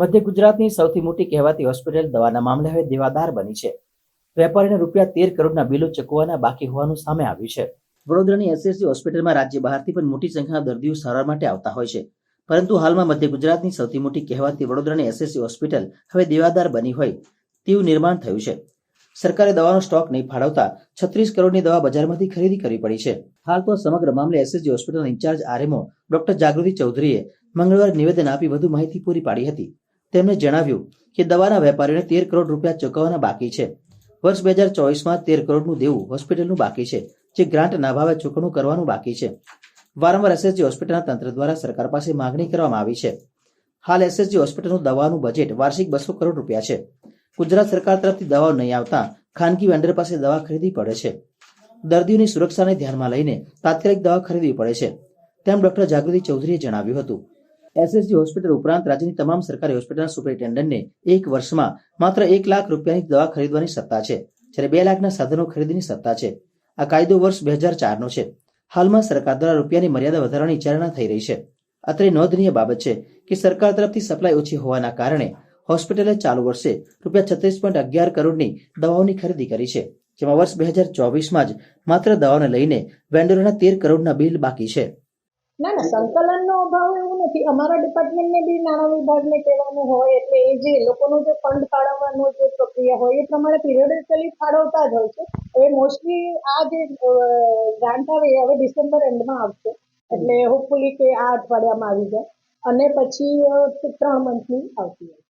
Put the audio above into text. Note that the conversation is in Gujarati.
મધ્ય ગુજરાતની સૌથી મોટી કહેવાતી હોસ્પિટલ દવાના મામલે હવે દેવાદાર બની છે. વેપારીને રૂપિયા તેર કરોડના બિલો ચૂકવવાના બાકી હોવાનું સામે આવ્યું છે. વડોદરાની એસએસજી હોસ્પિટલમાં રાજ્ય બહારથી પણ મોટી સંખ્યામાં દર્દીઓ સારવાર માટે આવતા હોય છે. પરંતુ હાલમાં મધ્ય ગુજરાતની સૌથી મોટી કહેવાતી વડોદરાની એસએસસી હોસ્પિટલ હવે દેવાદાર બની હોય તેવું નિર્માણ થયું છે. સરકારે દવાનો સ્ટોક નહીં ફાળવતા છત્રીસ કરોડની દવા બજારમાંથી ખરીદી કરવી પડી છે. હાલ તો સમગ્ર મામલે એસએસજી હોસ્પિટલના ઇન્ચાર્જ આરએમઓ ડોક્ટર જાગૃતિ ચૌધરીએ મંગળવારે નિવેદન આપી વધુ માહિતી પૂરી પાડી હતી. તેમણે જણાવ્યું કે દવાના વેપારીઓને તેર કરોડ રૂપિયા ચૂકવવાના બાકી છે. વર્ષ બે હજાર ચોવીસમાં તેર કરોડનું દેવું હોસ્પિટલનું બાકી છે, જે ગ્રાન્ટના ભાવે ચૂકવણું કરવાનું બાકી છે. વારંવાર એસએસજી હોસ્પિટલના તંત્ર દ્વારા સરકાર પાસે માંગણી કરવામાં આવી છે. હાલ એસએસજી હોસ્પિટલનું દવાનું બજેટ વાર્ષિક બસો કરોડ રૂપિયા છે. ગુજરાત સરકાર તરફથી દવાઓ નહીં આવતા ખાનગી વેન્ડર પાસે દવા ખરીદવી પડે છે. દર્દીઓની સુરક્ષાને ધ્યાનમાં લઈને તાત્કાલિક દવા ખરીદવી પડે છે. તેમ ડોક્ટર જાગૃતિ ચૌધરીએ જણાવ્યું હતું એસએસજી હોસ્પિટલ ઉપરાંત રાજ્યની તમામ સરકારી હોસ્પિટલના સુપરિન્ટેન્ડન્ટને એક વર્ષમાં માત્ર એક લાખ રૂપિયાની દવા ખરીદવાની સત્તા છે, જ્યારે બે લાખના સાધનો ખરીદીની સત્તા છે. આ કાયદો વર્ષ બે હજાર ચારનો છે. હાલમાં સરકાર દ્વારા રૂપિયાની મર્યાદા વધારવાની વિચારણા થઈ રહી છે. અત્રે નોંધનીય બાબત છે કે સરકાર તરફથી સપ્લાય ઓછી હોવાના કારણે હોસ્પિટલે ચાલુ વર્ષે રૂપિયા છત્રીસ પોઈન્ટ અગિયાર કરોડની દવાઓની ખરીદી કરી છે, જેમાં વર્ષ બે હજાર ચોવીસમાં જ માત્ર દવાઓને લઈને વેન્ડરોના તેર કરોડના બિલ બાકી છે. ના ના, સંકલનનો અભાવ એવું નથી. અમારા ડિપાર્ટમેન્ટને બી નાણાં વિભાગને કહેવાનું હોય એટલે એ જે લોકોનું જે ફંડ ફાળવવાનું જે પ્રક્રિયા હોય, એ પ્રમાણે પિરિયડિકલી ફાળવતા જ હોય છે. હવે મોસ્ટલી આ જે ગ્રાન્ટ આવે એ હવે ડિસેમ્બર એન્ડમાં આવશે. એટલે હોપફુલી કે આ અઠવાડિયામાં આવી જાય. અને પછી ત્રણ મંથની આવતી હોય